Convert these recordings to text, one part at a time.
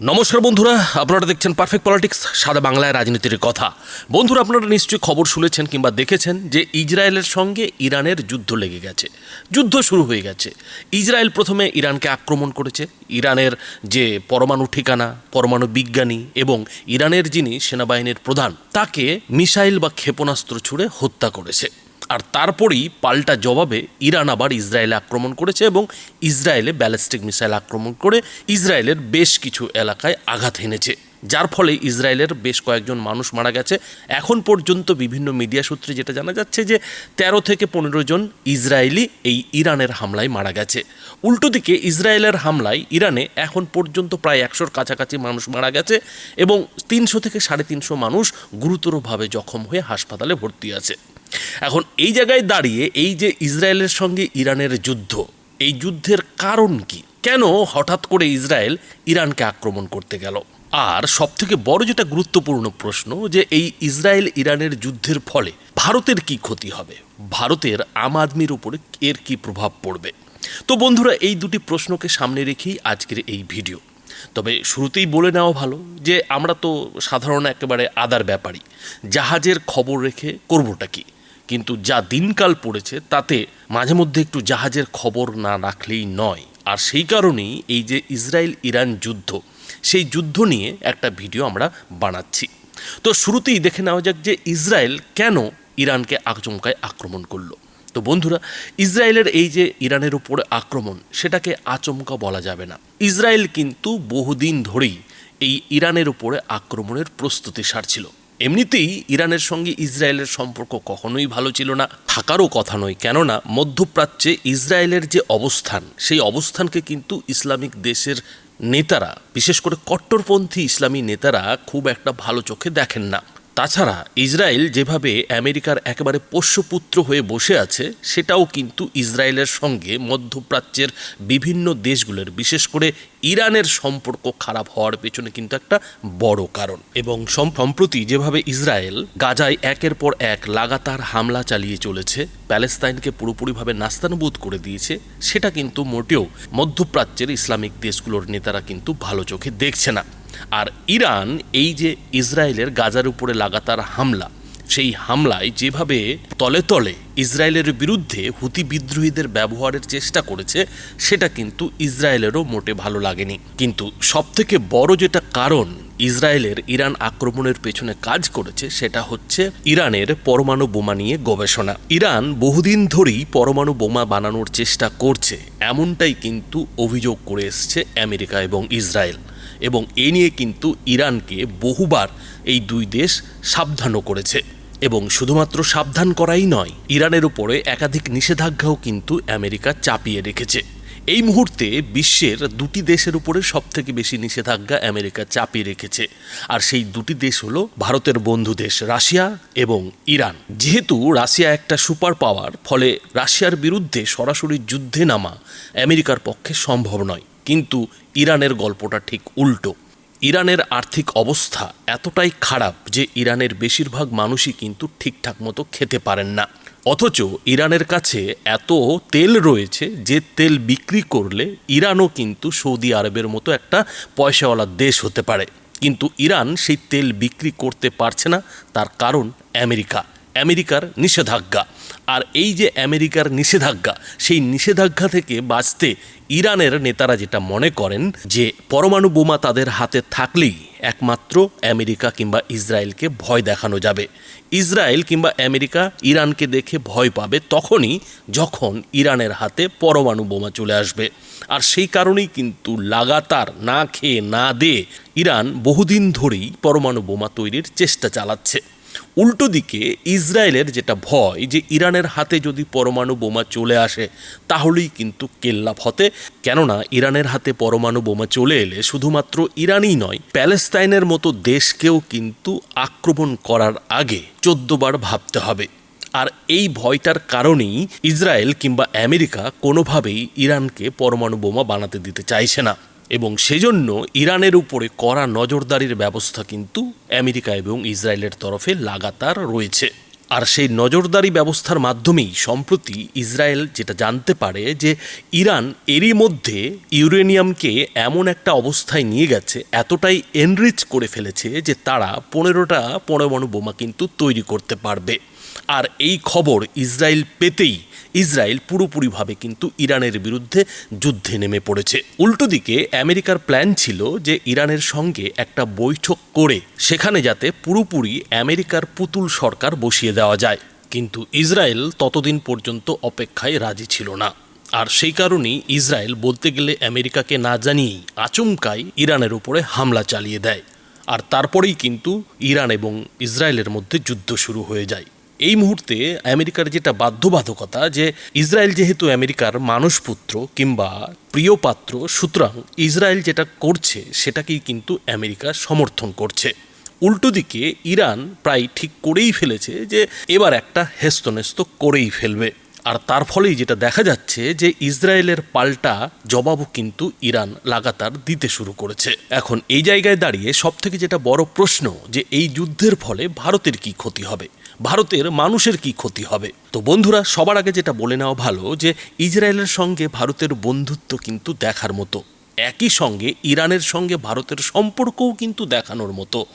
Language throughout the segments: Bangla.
নমস্কার বন্ধুরা, আপনারা দেখছেন পারফেক্ট পলিটিক্স সাদা বাংলায় রাজনীতির কথা। বন্ধুরা, আপনারা নিশ্চয়ই খবর শুনেছেন কিংবা দেখেছেন যে ইসরায়েলের সঙ্গে ইরানের যুদ্ধ লেগে গেছে। যুদ্ধ শুরু হয়ে গেছে। ইসরায়েল প্রথমে ইরানকে আক্রমণ করেছে। ইরানের যে পরমাণু ঠিকানা, পরমাণু বিজ্ঞানী এবং ইরানের যিনি সেনাবাহিনীর প্রধান, তাকে মিসাইল বা ক্ষেপণাস্ত্র ছুড়ে হত্যা করেছে। আর তারপরেই পাল্টা জবাবে ইরান আবার ইসরায়েলে আক্রমণ করেছে এবং ইসরায়েলে ব্যালিস্টিক মিসাইল আক্রমণ করে ইসরায়েলের বেশ কিছু এলাকায় আঘাত এনেছে যার ফলে ইসরায়েলের বেশ কয়েকজন মানুষ মারা গেছে। এখন পর্যন্ত বিভিন্ন মিডিয়া সূত্রে যেটা জানা যাচ্ছে যে তেরো থেকে পনেরো জন ইসরায়েলি এই ইরানের হামলায় মারা গেছে। উল্টো দিকে ইসরায়েলের হামলায় ইরানে এখন পর্যন্ত প্রায় একশোর কাছাকাছি মানুষ মারা গেছে এবং তিনশো থেকে সাড়ে তিনশো মানুষ গুরুতরভাবে জখম হয়ে হাসপাতালে ভর্তি আছে। এখন এই জায়গায় দাঁড়িয়ে এই যে ইসরায়েলের সঙ্গে ইরানের যুদ্ধ, এই যুদ্ধের কারণ কি? কেন হঠাৎ করে ইসরায়েল ইরানকে আক্রমণ করতে গেল? আর সবথেকে বড় যেটা গুরুত্বপূর্ণ প্রশ্ন যে এই ইসরায়েল ইরানের যুদ্ধের ফলে ভারতের কি ক্ষতি হবে? ভারতের আম আদমির উপরে এর কি প্রভাব পড়বে? তো বন্ধুরা, এই দুটি প্রশ্নকে সামনে রেখেই আজকের এই ভিডিও। তবে শুরুতেই বলে নেওয়া ভালো যে আমরা তো সাধারণ একেবারে আদার ব্যাপারই জাহাজের খবর রেখে করবোটা কি? কিন্তু যা দিনকাল পড়েছে তাতে মাঝে মধ্যে একটু জাহাজের খবর না রাখলেই নয়। আর সেই কারণেই এই যে ইসরায়েল ইরান যুদ্ধ, সেই যুদ্ধ নিয়ে একটা ভিডিও আমরা বানাচ্ছি। তো শুরুতেই দেখে নেওয়া যাক যে ইসরায়েল কেন ইরানকে আচমকায় আক্রমণ করল। তো বন্ধুরা, ইসরায়েলের এই যে ইরানের উপরে আক্রমণ, সেটাকে আচমকা বলা যাবে না। ইসরায়েল কিন্তু বহুদিন ধরেই এই ইরানের উপরে আক্রমণের প্রস্তুতি সারছিল। এমনিতেই ইরানের সঙ্গে ইসরায়েলের সম্পর্ক কখনোই ভালো ছিল না, থাকারও কথা নয়। কেননা মধ্যপ্রাচ্যে ইসরায়েলের যে অবস্থান, সেই অবস্থানকে কিন্তু ইসলামিক দেশের নেতারা, বিশেষ করে কট্টরপন্থী ইসলামী নেতারা খুব একটা ভালো চোখে দেখেন না। তাছাড়া ইসরায়েল যেভাবে আমেরিকার একেবারে পোষ্যপুত্র হয়ে বসে আছে, সেটাও কিন্তু ইসরায়েলের সঙ্গে মধ্যপ্রাচ্যের বিভিন্ন দেশগুলোর, বিশেষ করে ইরানের সম্পর্ক খারাপ হওয়ার পেছনে কিন্তু একটা বড় কারণ। এবং সম্প্রতি যেভাবে ইসরায়েল গাজায় একের পর এক লাগাতার হামলা চালিয়ে চলেছে, প্যালেস্তাইনকে পুরোপুরিভাবে নাস্তানুবোধ করে দিয়েছে, সেটা কিন্তু মোটেও মধ্যপ্রাচ্যের ইসলামিক দেশগুলোর নেতারা কিন্তু ভালো চোখে দেখছে না। আর ইরান এই যে ইসরায়েলের গাজার উপরে লাগাতার হামলা, সেই হামলায় যেভাবে তলে তলে ইসরায়েলের বিরুদ্ধে হুতি বিদ্রোহীদের ব্যবহারের চেষ্টা করেছে, সেটা কিন্তু ইসরায়েলেরও মোটে ভালো লাগেনি। কিন্তু সবথেকে বড় যেটা কারণ ইসরায়েলের ইরান আক্রমণের পেছনে কাজ করেছে, সেটা হচ্ছে ইরানের পরমাণু বোমা নিয়ে গবেষণা। ইরান বহুদিন ধরেই পরমাণু বোমা বানানোর চেষ্টা করছে, এমনটাই কিন্তু অভিযোগ করে এসছে আমেরিকা এবং ইসরায়েল। এবং এ নিয়ে কিন্তু ইরানকে বহুবার এই দুই দেশ সাবধানও করেছে। এবং শুধুমাত্র সাবধান করাই নয়, ইরানের উপরে একাধিক নিষেধাজ্ঞাও কিন্তু আমেরিকা চাপিয়ে রেখেছে। এই মুহূর্তে বিশ্বের দুটি দেশের উপরে সবথেকে বেশি নিষেধাজ্ঞা আমেরিকা চাপিয়ে রেখেছে। আর সেই দুটি দেশ হলো ভারতের বন্ধু দেশ রাশিয়া এবং ইরান। যেহেতু রাশিয়া একটা সুপার পাওয়ার, ফলে রাশিয়ার বিরুদ্ধে সরাসরি যুদ্ধে নামা আমেরিকার পক্ষে সম্ভব নয়। কিন্তু ইরানের গল্পটা ঠিক উল্টো। ইরানের আর্থিক অবস্থা এতটাই খারাপ যে ইরানের বেশিরভাগ মানুষই কিন্তু ঠিকঠাক মতো খেতে পারেন না। অথচ ইরানের কাছে এত তেল রয়েছে যে তেল বিক্রি করলে ইরানও কিন্তু সৌদি আরবের মতো একটা পয়সাওয়ালা দেশ হতে পারে। কিন্তু ইরান সেই তেল বিক্রি করতে পারছে না, তার কারণ আমেরিকা। আমেরিকার নিষেধাজ্ঞা। আর এই যে আমেরিকার নিষেধাজ্ঞা, সেই নিষেধাজ্ঞা থেকে বাঁচতে ইরানের নেতারা যেটা মনে করেন যে পরমাণু বোমা তাদের হাতে থাকলেই একমাত্র আমেরিকা কিংবা ইসরায়েলকে ভয় দেখানো যাবে। ইসরায়েল কিংবা আমেরিকা ইরানকে দেখে ভয় পাবে তখনই যখন ইরানের হাতে পরমাণু বোমা চলে আসবে। আর সেই কারণেই কিন্তু লাগাতার না খেয়ে না দিয়ে ইরান বহুদিন ধরেই পরমাণু বোমা তৈরির চেষ্টা চালাচ্ছে। উল্টো দিকে ইসরায়েলের যেটা ভয় যে ইরানের হাতে যদি পরমাণু বোমা চলে আসে, তাহলেই কিন্তু কেল্লা ফতে কেননা ইরানের হাতে পরমাণু বোমা চলে এলে শুধুমাত্র ইরানই নয়, প্যালেস্তাইনের মতো দেশকেও কিন্তু আক্রমণ করার আগে চোদ্দবার ভাবতে হবে। আর এই ভয়টার কারণেই ইসরায়েল কিংবা আমেরিকা কোনোভাবেই ইরানকে পরমাণু বোমা বানাতে দিতে চাইছে না। এবং সেজন্য ইরানের উপরে কড়া নজরদারির ব্যবস্থা কিন্তু আমেরিকা এবং ইসরায়েলের তরফে লাগাতার রয়েছে। আর সেই নজরদারি ব্যবস্থার মাধ্যমেই সম্প্রতি ইসরায়েল যেটা জানতে পারে যে ইরান এরই মধ্যে ইউরেনিয়ামকে এমন একটা অবস্থায় নিয়ে গেছে, এতটাই এনরিচ করে ফেলেছে যে তারা পনেরোটা পরমাণু বোমা কিন্তু তৈরি করতে পারবে। আর এই খবর ইসরায়েল পেতেই ইসরায়েল পুরোপুরিভাবে কিন্তু ইরানের বিরুদ্ধে যুদ্ধে নেমে পড়েছে। উল্টো দিকে আমেরিকার প্ল্যান ছিল যে ইরানের সঙ্গে একটা বৈঠক করে সেখানে যাতে পুরোপুরি আমেরিকার পুতুল সরকার বসিয়ে দেওয়া যায়। কিন্তু ইসরায়েল ততদিন পর্যন্ত অপেক্ষায় রাজি ছিল না। আর সেই কারণেই ইসরায়েল বলতে গেলে আমেরিকাকে না জানিয়েই আচমকাই ইরানের উপরে হামলা চালিয়ে দেয়। আর তারপরেই কিন্তু ইরান এবং ইসরায়েলের মধ্যে যুদ্ধ শুরু হয়ে যায়। এই মুহূর্তে আমেরিকার যেটা বাধ্যবাধকতা যে ইসরায়েল যেহেতু আমেরিকার মানসপুত্র কিংবা প্রিয় পাত্র, সুতরাং ইসরায়েল যেটা করছে সেটাকেই কিন্তু আমেরিকা সমর্থন করছে। উল্টো দিকে ইরান প্রায় ঠিক করেই ফেলেছে যে এবার একটা হেস্তনেস্ত করেই ফেলবে। আর তার ফলেই যেটা দেখা যাচ্ছে যে ইসরায়েলের পাল্টা জবাবও কিন্তু ইরান লাগাতার দিতে শুরু করেছে। এখন এই জায়গায় দাঁড়িয়ে সবথেকে যেটা বড় প্রশ্ন যে এই যুদ্ধের ফলে ভারতের কি ক্ষতি হবে? ভারতের মানুষের কি ক্ষতি হবে? তো বন্ধুরা, সবার আগে যেটা বলে নেওয়া ভালো যে, ইসরায়েলের সঙ্গে ভারতের বন্ধুত্ব কিন্তু দেখার মতো। একই সঙ্গে ইরানের সঙ্গে ভারতের সম্পর্কও কিন্তু দেখানোর মতো।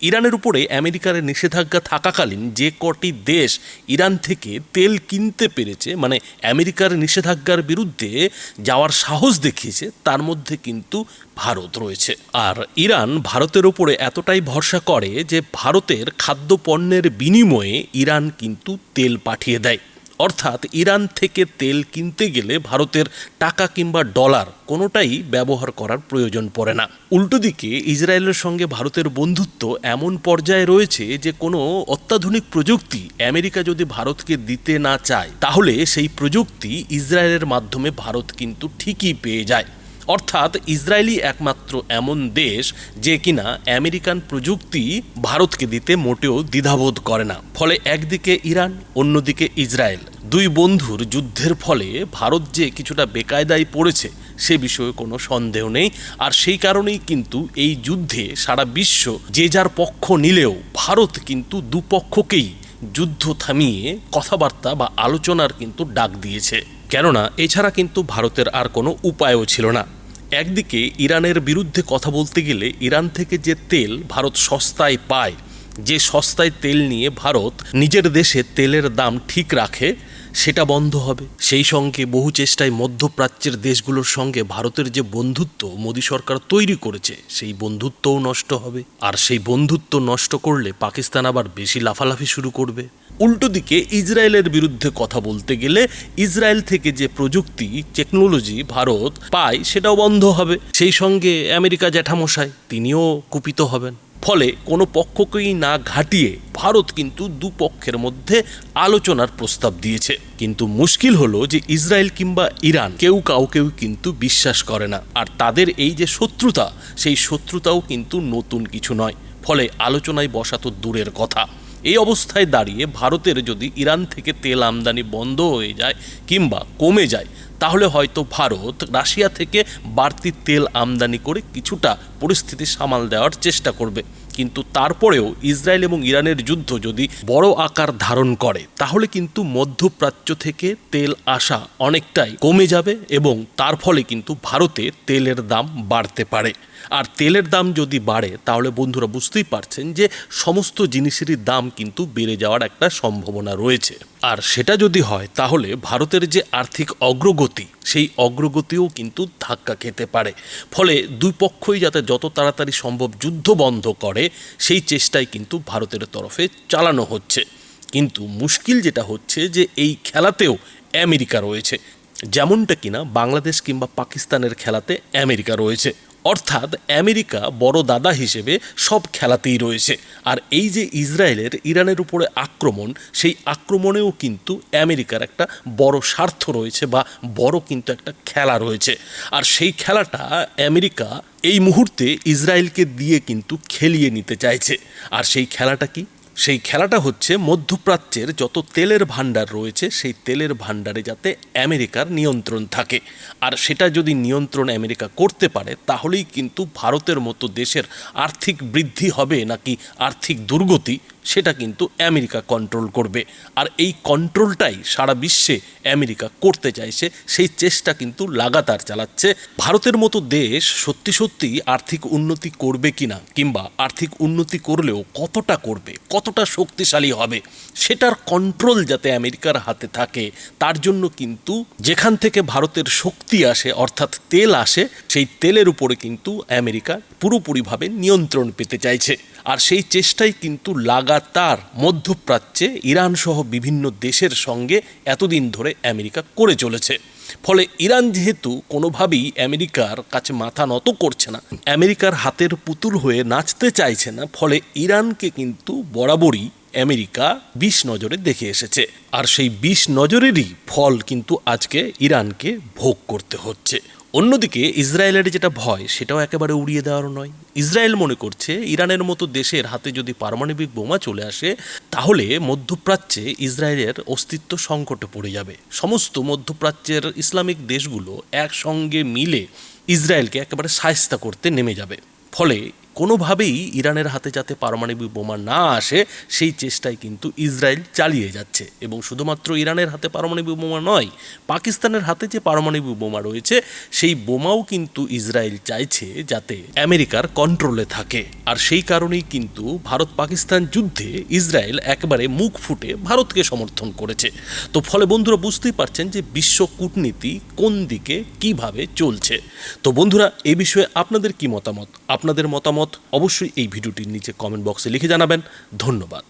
ইরানের উপরে আমেরিকার নিষেধাজ্ঞা থাকাকালীন যে কটি দেশ ইরান থেকে তেল কিনতে পেরেছে মানে আমেরিকার নিষেধাজ্ঞার বিরুদ্ধে যাওয়ার সাহস দেখিয়েছে, তার মধ্যে কিন্তু ভারত রয়েছে। আর ইরান ভারতের ওপরে এতটাই ভরসা করে যে ভারতের খাদ্য পণ্যের বিনিময়ে ইরান কিন্তু তেল পাঠিয়ে দেয়। অর্থাৎ ইরান থেকে তেল কিনতে গেলে ভারতের টাকা কিংবা ডলার কোনোটাই ব্যবহার করার প্রয়োজন পড়ে না। উল্টো দিকে, ইসরায়েলের সঙ্গে ভারতের বন্ধুত্ব এমন পর্যায়ে রয়েছে যে কোনো অত্যাধুনিক প্রযুক্তি আমেরিকা যদি ভারতকে দিতে না চায়, তাহলে সেই প্রযুক্তি ইসরায়েলের মাধ্যমে ভারত কিন্তু ঠিকই পেয়ে যায়। অর্থাৎ ইসরায়েলই একমাত্র এমন দেশ যে কিনা আমেরিকান প্রযুক্তি ভারতকে দিতে মোটেও দ্বিধাবোধ করে না। ফলে একদিকে ইরান, অন্যদিকে ইসরায়েল। দুই বন্ধুর যুদ্ধের ফলে ভারত যে কিছুটা বেকায়দায় পড়েছে, সে বিষয়ে কোনো সন্দেহ নেই। আর সেই কারণেই কিন্তু এই যুদ্ধে সারা বিশ্ব যে যার পক্ষ নিলেও ভারত কিন্তু দুপক্ষকেই যুদ্ধ থামিয়ে কথাবার্তা বা আলোচনার কিন্তু ডাক দিয়েছে। কেননা, এছাড়া কিন্তু ভারতের আর কোনো উপায়ও ছিল না। একদিকে ইরানের বিরুদ্ধে কথা বলতে গেলে ইরান থেকে যে তেল ভারত সস্তায় পায়, যে সস্তায় তেল নিয়ে ভারত নিজের দেশে তেলের দাম ঠিক রাখে সেটা বন্ধ হবে। সেই সঙ্গে বহু চেষ্টায় মধ্যপ্রাচ্যের দেশগুলোর সঙ্গে ভারতের যে বন্ধুত্ব মোদী সরকার তৈরি করেছে, সেই বন্ধুত্বও নষ্ট হবে। আর সেই বন্ধুত্ব নষ্ট করলে পাকিস্তান আবার বেশি লাফালাফি শুরু করবে। উল্টো দিকে ইসরায়েলের বিরুদ্ধে কথা বলতে গেলে ইসরায়েল থেকে যে প্রযুক্তি, টেকনোলজি ভারত পায়, সেটাও বন্ধ হবে। সেই সঙ্গে আমেরিকা জ্যাঠামশাই, তিনিও কুপিত হবেন। ফলে কোনো পক্ষকেই না ঘাটিয়ে ভারত কিন্তু দুপক্ষের মধ্যে আলোচনার প্রস্তাব দিয়েছে। কিন্তু মুশকিল হলো যে ইসরায়েল কিংবা ইরান কেউ কাউকেও কিন্তু বিশ্বাস করে না। আর তাদের এই যে শত্রুতা, সেই শত্রুতাও কিন্তু নতুন কিছু নয়। ফলে আলোচনায় বসা তো দূরের কথা। এই অবস্থায় দাঁড়িয়ে ভারতের যদি ইরান থেকে তেল আমদানি বন্ধ হয়ে যায় কিংবা কমে যায়, তাহলে হয়তো ভারত রাশিয়া থেকে বাড়তি তেল আমদানি করে কিছুটা পরিস্থিতি সামাল দেওয়ার চেষ্টা করবে। কিন্তু তারপরেও ইসরায়েল এবং ইরানের যুদ্ধ যদি বড় আকার ধারণ করে, তাহলে কিন্তু মধ্যপ্রাচ্য থেকে তেল আসা অনেকটাই কমে যাবে এবং তার ফলে কিন্তু ভারতে তেলের দাম বাড়তে পারে। আর তেলের দাম যদি বাড়ে, তাহলে বন্ধুরা বুঝতেই পারছেন যে সমস্ত জিনিসেরই দাম কিন্তু বেড়ে যাওয়ার একটা সম্ভাবনা রয়েছে। আর সেটা যদি হয়, তাহলে ভারতের যে আর্থিক অগ্রগতি, সেই অগ্রগতিও কিন্তু ধাক্কা খেতে পারে। ফলে দুই পক্ষই যাতে যত তাড়াতাড়ি সম্ভব যুদ্ধ বন্ধ করে, সেই চেষ্টাই কিন্তু ভারতের তরফে চালানো হচ্ছে। কিন্তু মুশকিল যেটা হচ্ছে যে এই খেলাতেও আমেরিকা রয়েছে। যেমনটা কিনা বাংলাদেশ কিংবা পাকিস্তানের খেলাতে আমেরিকা রয়েছে। অর্থাৎ আমেরিকা বড় দাদা হিসেবে সব খেলাতেই রয়েছে। আর এই যে ইসরায়েলের ইরানের উপরে আক্রমণ, সেই আক্রমণেও কিন্তু আমেরিকার একটা বড় স্বার্থ রয়েছে বা বড় কিন্তু একটা খেলা রয়েছে। আর সেই খেলাটা আমেরিকা এই মুহূর্তে ইসরায়েলকে দিয়ে কিন্তু খেলিয়ে নিতে চাইছে। আর সেই খেলাটা কি? সেই খেলাটা হচ্ছে মধ্যপ্রাচ্যের যত তেলের ভাণ্ডার রয়েছে, সেই তেলের ভাণ্ডারে যাতে আমেরিকার নিয়ন্ত্রণ থাকে। আর সেটা যদি নিয়ন্ত্রণ আমেরিকা করতে পারে, তাহলেই কিন্তু ভারতের মতো দেশের আর্থিক বৃদ্ধি হবে নাকি আর্থিক দুর্গতি সেটা কিন্তু আমেরিকা কন্ট্রোল করবে। আর এই কন্ট্রোলটাই সারা বিশ্বে আমেরিকা করতে চাইছে, সেই চেষ্টা কিন্তু লাগাতার চালাচ্ছে। ভারতের মতো দেশ সত্যি সত্যি আর্থিক উন্নতি করবে কিনা কিংবা আর্থিক উন্নতি করলেও কতটা করবে, কতটা শক্তিশালী হবে, সেটার কন্ট্রোল যাতে আমেরিকার হাতে থাকে, তার জন্য কিন্তু যেখান থেকে ভারতের শক্তি আসে, অর্থাৎ তেল আসে, সেই তেলের উপরে কিন্তু আমেরিকা পুরোপুরিভাবে নিয়ন্ত্রণ পেতে চাইছে। আর সেই চেষ্টাই কিন্তু লাগাতার মধ্যপ্রাচ্যে ইরান সহ বিভিন্ন দেশের সঙ্গে এতদিন ধরে আমেরিকা করে চলেছে। ফলে ইরান যেহেতু কোনোভাবেই আমেরিকার কাছে মাথা নত করছে না, আমেরিকার হাতের পুতুল হয়ে নাচতে চাইছে না, ফলে ইরানকে কিন্তু বরাবরই আমেরিকা বিষ নজরে দেখে এসেছে। আর সেই বিষ নজরেরই ফল কিন্তু আজকে ইরানকে ভোগ করতে হচ্ছে। অন্যদিকে ইসরায়েলের যেটা ভয়, সেটাও একেবারে উড়িয়ে দেওয়ার নয়। ইসরায়েল মনে করছে, ইরানের মতো দেশের হাতে যদি পারমাণবিক বোমা চলে আসে, তাহলে মধ্যপ্রাচ্যে ইসরায়েলের অস্তিত্ব সংকটে পড়ে যাবে। সমস্ত মধ্যপ্রাচ্যের ইসলামিক দেশগুলো একসঙ্গে মিলে ইসরায়েলকে একেবারে সায়স্তা করতে নেমে যাবে। ফলে কোনোভাবেই ইরানের হাতে যাতে পারমাণবিক বোমা না আসে, সেই চেষ্টায় কিন্তু ইসরায়েল চালিয়ে যাচ্ছে। এবং শুধুমাত্র ইরানের হাতে পারমাণবিক বোমা নয়, পাকিস্তানের হাতে যে পারমাণবিক বোমা রয়েছে, সেই বোমাও কিন্তু ইসরায়েল চাইছে যাতে আমেরিকার কন্ট্রোলে থাকে। আর সেই কারণেই কিন্তু ভারত পাকিস্তান যুদ্ধে ইসরায়েল একবারে মুখ ফুটে ভারতকে সমর্থন করেছে। তো ফলে বন্ধুরা বুঝতেই পারছেন যে বিশ্ব কূটনীতি কোন দিকে কীভাবে চলছে। তো বন্ধুরা, এ বিষয়ে আপনাদের কি মতামত? আপনাদের মতামত অবশ্যই এই ভিডিওটির নিচে কমেন্ট বক্সে লিখে জানাবেন। ধন্যবাদ।